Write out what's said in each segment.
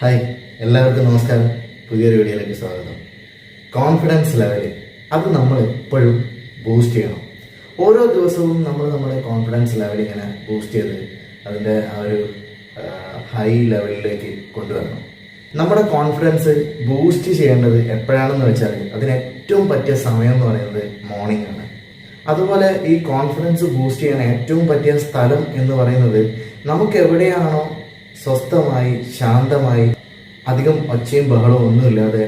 Hi എല്ലാവർക്കും നമസ്കാരം. പുതിയൊരു വീഡിയോയിലേക്ക് സ്വാഗതം. കോൺഫിഡൻസ് ലെവൽ അത് നമ്മൾ എപ്പോഴും ബൂസ്റ്റ് ചെയ്യണം. ഓരോ ദിവസവും നമ്മൾ നമ്മുടെ കോൺഫിഡൻസ് ലെവൽ ഇങ്ങനെ ബൂസ്റ്റ് ചെയ്ത് അതിന്റെ ആ ഒരു ഹൈ ലെവലിലേക്ക് കൊണ്ടുവരണം. നമ്മുടെ കോൺഫിഡൻസ് ബൂസ്റ്റ് ചെയ്യേണ്ടത് എപ്പോഴാണെന്ന് വെച്ചാൽ അതിന് ഏറ്റവും പറ്റിയ സമയം എന്ന് പറയുന്നത് മോർണിംഗ് ആണ്. അതുപോലെ ഈ കോൺഫിഡൻസ് ബൂസ്റ്റ് ചെയ്യാൻ ഏറ്റവും പറ്റിയ സ്ഥലം എന്ന് പറയുന്നത് നമുക്ക് എവിടെയാണോ സ്വസ്ഥമായി ശാന്തമായി അധികം ഒച്ചയും ബഹളവും ഒന്നുമില്ലാതെ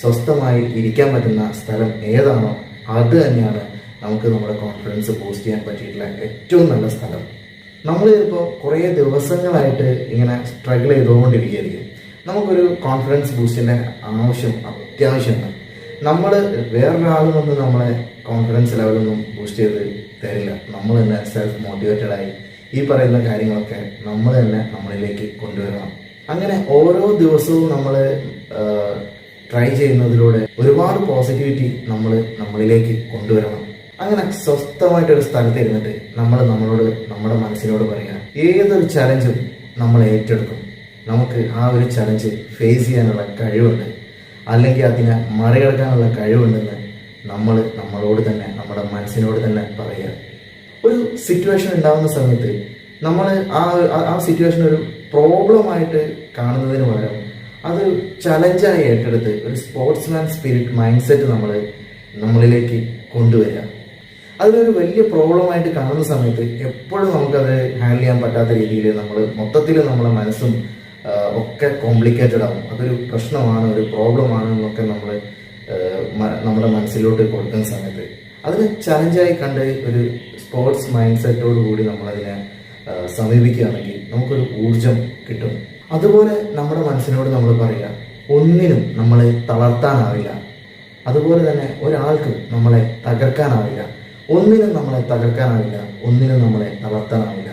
സ്വസ്ഥമായി ഇരിക്കാൻ പറ്റുന്ന സ്ഥലം ഏതാണോ അത് തന്നെയാണ് നമുക്ക് നമ്മുടെ കോൺഫിഡൻസ് ബൂസ്റ്റ് ചെയ്യാൻ പറ്റിയിട്ടുള്ള ഏറ്റവും നല്ല സ്ഥലം. നമ്മൾ ചിലപ്പോൾ കുറേ ദിവസങ്ങളായിട്ട് ഇങ്ങനെ സ്ട്രഗിൾ ചെയ്തുകൊണ്ടിരിക്കുകയായിരിക്കും. നമുക്കൊരു കോൺഫിഡൻസ് ബൂസ്റ്റിന്റെ ആവശ്യം അത്യാവശ്യമാണ് നമ്മൾ വേറൊരാൾ വന്ന് നമ്മളെ കോൺഫിഡൻസ് ലെവലൊന്നും ബൂസ്റ്റ് ചെയ്ത് തരില്ല. നമ്മൾ തന്നെ സെൽഫ് മോട്ടിവേറ്റഡ് ആയി ഈ പറയുന്ന കാര്യങ്ങളൊക്കെ നമ്മൾ തന്നെ നമ്മളിലേക്ക് കൊണ്ടുവരണം. അങ്ങനെ ഓരോ ദിവസവും നമ്മൾ ട്രൈ ചെയ്യുന്നതിലൂടെ ഒരുപാട് പോസിറ്റിവിറ്റി നമ്മൾ നമ്മളിലേക്ക് കൊണ്ടുവരണം. അങ്ങനെ സ്വസ്ഥമായിട്ടൊരു സ്ഥലത്ത് ഇരുന്നിട്ട് നമ്മൾ നമ്മളോട് നമ്മുടെ മനസ്സിനോട് പറയുക ഏതൊരു ചലഞ്ചും നമ്മൾ ഏറ്റെടുക്കും. നമുക്ക് ആ ഒരു ചലഞ്ച് ഫേസ് ചെയ്യാനുള്ള കഴിവുണ്ട്. അല്ലെങ്കിൽ അതിനെ മറികടക്കാനുള്ള കഴിവുണ്ടെന്ന് നമ്മൾ നമ്മളോട് തന്നെ നമ്മുടെ മനസ്സിനോട് തന്നെ പറയുക ഒരു സിറ്റുവേഷൻ ഉണ്ടാകുന്ന സമയത്ത് നമ്മൾ ആ ആ- സിറ്റുവേഷൻ ഒരു പ്രോബ്ലമായിട്ട് കാണുന്നതിന് പകരം അത് ചലഞ്ചായി ഏറ്റെടുത്ത് ഒരു സ്പോർട്സ്മാൻ സ്പിരിറ്റ് മൈൻഡ് സെറ്റ് നമ്മൾ നമ്മളിലേക്ക് കൊണ്ടുവരിക. അതിലൊരു വലിയ പ്രോബ്ലമായിട്ട് കാണുന്ന സമയത്ത് എപ്പോഴും നമുക്കത് ഹാൻഡിൽ ചെയ്യാൻ പറ്റാത്ത രീതിയിൽ നമ്മൾ മൊത്തത്തിൽ നമ്മളെ മനസ്സും ഒക്കെ കോംപ്ലിക്കേറ്റഡ് ആവും. അതൊരു പ്രശ്നമാണ് ഒരു പ്രോബ്ലമാണ് എന്നൊക്കെ നമ്മൾ നമ്മുടെ മനസ്സിലോട്ട് കൊടുക്കുന്ന സമയത്ത് അതിനെ ചലഞ്ചായി കണ്ട് ഒരു സ്പോർട്സ് മൈൻഡ് സെറ്റോട് കൂടി നമ്മളതിനെ സമീപിക്കുകയാണെങ്കിൽ നമുക്കൊരു ഊർജം കിട്ടും. അതുപോലെ നമ്മുടെ മനസ്സിനോട് നമ്മൾ പറയുക ഒന്നിനും നമ്മളെ തളർത്താനാവില്ല. അതുപോലെ തന്നെ ഒരാൾക്കും നമ്മളെ തകർക്കാനാവില്ല. ഒന്നിനും നമ്മളെ തകർക്കാനാവില്ല. ഒന്നിനും നമ്മളെ തളർത്താനാവില്ല.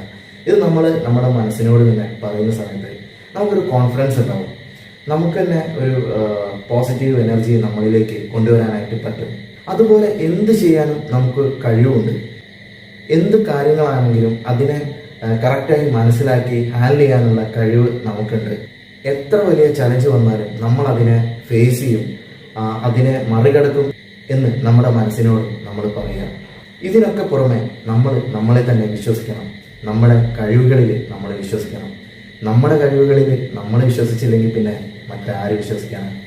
ഇത് നമ്മൾ നമ്മുടെ മനസ്സിനോട് തന്നെ പറയുന്ന സമയത്ത് നമുക്കൊരു കോൺഫിഡൻസ് ഉണ്ടാവും. നമുക്ക് തന്നെ ഒരു പോസിറ്റീവ് എനർജി നമ്മളിലേക്ക് കൊണ്ടുവരാനായിട്ട് പറ്റും. അതുപോലെ എന്ത് ചെയ്യാനും നമുക്ക് കഴിവുണ്ട്. എന്ത് കാര്യങ്ങളാണെങ്കിലും അതിനെ കറക്റ്റായി മനസ്സിലാക്കി ഹാൻഡിൽ ചെയ്യാനുള്ള കഴിവ് നമുക്കുണ്ട്. എത്ര വലിയ ചലഞ്ച് വന്നാലും നമ്മൾ അതിനെ ഫേസ് ചെയ്യും അതിനെ മറികടക്കും എന്ന് നമ്മുടെ മനസ്സിനോട് നമ്മൾ പറയുക ഇതിനൊക്കെ പുറമെ നമ്മൾ നമ്മളെ തന്നെ വിശ്വസിക്കണം. നമ്മുടെ കഴിവുകളിൽ നമ്മൾ വിശ്വസിക്കണം. നമ്മുടെ കഴിവുകളിൽ നമ്മൾ വിശ്വസിച്ചില്ലെങ്കിൽ പിന്നെ മറ്റാരും വിശ്വസിക്കാനാണ്